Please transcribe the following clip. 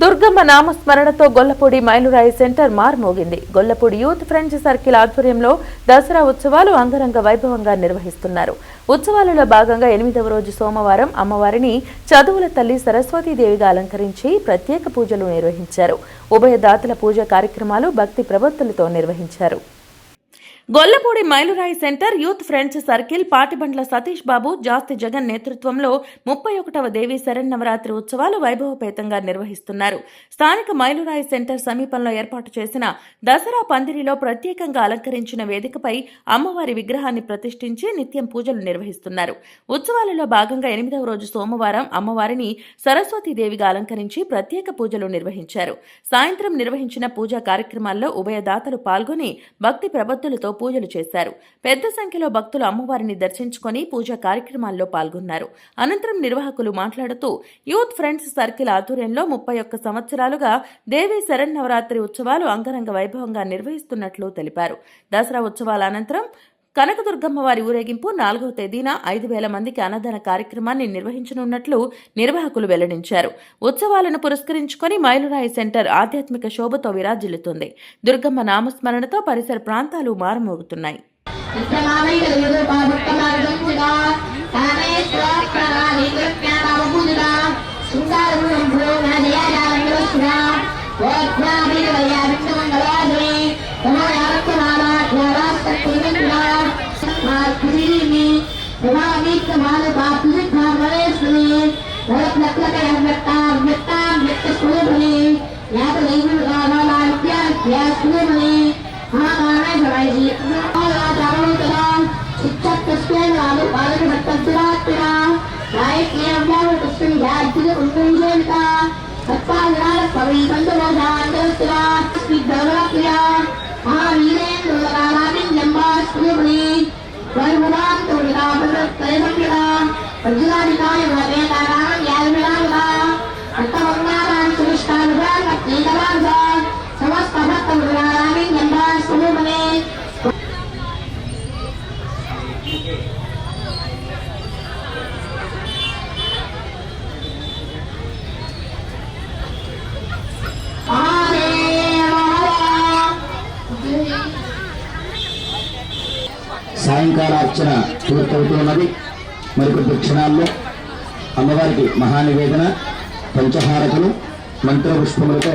దుర్గమ్మ నామస్మరణతో గొల్లపూడి మైలురాయి సెంటర్ మార్మోగింది. గొల్లపూడి యూత్ ఫ్రెండ్స్ సర్కిల్ ఆధ్వర్యంలో దసరా ఉత్సవాలు అంగరంగ వైభవంగా నిర్వహిస్తున్నారు. ఉత్సవాలలో భాగంగా ఎనిమిదవ రోజు సోమవారం అమ్మవారిని చదువుల తల్లి సరస్వతీదేవిగా అలంకరించి ప్రత్యేక పూజలు నిర్వహించారు. ఉభయ దాతల పూజ కార్యక్రమాలు భక్తి ప్రవత్తులతో నిర్వహించారు. గొల్లపూడి మైలురాయి centre youth friends circle Patibandla Satish Babu Jasti Jagan నేతృత్వంలో ముప్పై ఒకటవ దేవి శరన్నవరాత్రి ఉత్సవాలు వైభవపేతంగా నిర్వహిస్తున్నారు. స్థానిక మైలురాయి సెంటర్ సమీపంలో ఏర్పాటు చేసిన దసరా పందిరిలో ప్రత్యేకంగా అలంకరించిన వేదికపై అమ్మవారి విగ్రహాన్ని ప్రతిష్ఠించి నిత్యం పూజలు నిర్వహిస్తున్నారు. ఉత్సవాలలో భాగంగా ఎనిమిదవ రోజు సోమవారం అమ్మవారిని సరస్వతీదేవిగా అలంకరించి ప్రత్యేక పూజలు నిర్వహించారు. సాయంత్రం నిర్వహించిన పూజా కార్యక్రమాల్లో ఉభయ దాతలు పాల్గొని భక్తి ప్రబద్ధులతో పూజలు చేశారు. పెద్ద సంఖ్యలో భక్తులు అమ్మవారిని దర్శించుకొని పూజా కార్యక్రమాల్లో పాల్గొన్నారు. అనంతరం నిర్వాహకులు మాట్లాడుతూ యూత్ ఫ్రెండ్స్ సర్కిల్ ఆధ్వర్యంలో ముప్పై ఒక్క సంవత్సరాలుగా దేవి శరన్నవరాత్రి ఉత్సవాలు అంగరంగ వైభవంగా నిర్వహిస్తున్నట్లు తెలిపారు. దసరా ఉత్సవాల అనంతరం కనకదుర్గమ్మ వారి ఊరేగింపు నాలుగవ తేదీన ఐదు వేల మందికి అన్నదాన కార్యక్రమాన్ని నిర్వహించనున్నట్లు నిర్వాహకులు వెల్లడించారు. ఉత్సవాలను పురస్కరించుకొని మైలురాయి సెంటర్ ఆధ్యాత్మిక శోభతో విరాజిల్లుతుంది. దుర్గమ్మ నామస్మరణతో పరిసర ప్రాంతాలు మారుమోగుతున్నాయి. हमारे बाप ने गणेश बने भरत नक्षत्र मृतार मृतार मृत सूर्य बने या तो नहीं भी गाना लाल क्या क्या सूर्य बने हाँ गाना जवाई जी। और आज आवरण करा शिक्षक कृष्ण आलू पालन भटक दिला तेरा राय किया हुआ तो कृष्ण याद दिल उन्नत का सत्ता ग्राह पवित्र बंद रोजा సమస్త భక్త మృగారామి జన్మా సుమనే సాయంకాల అర్చన పూర్తవుతున్నది. మరికొద్ది క్షణాల్లో అమ్మవారికి మహానివేదన పంచహారకులు మంత్రపుష్పములతో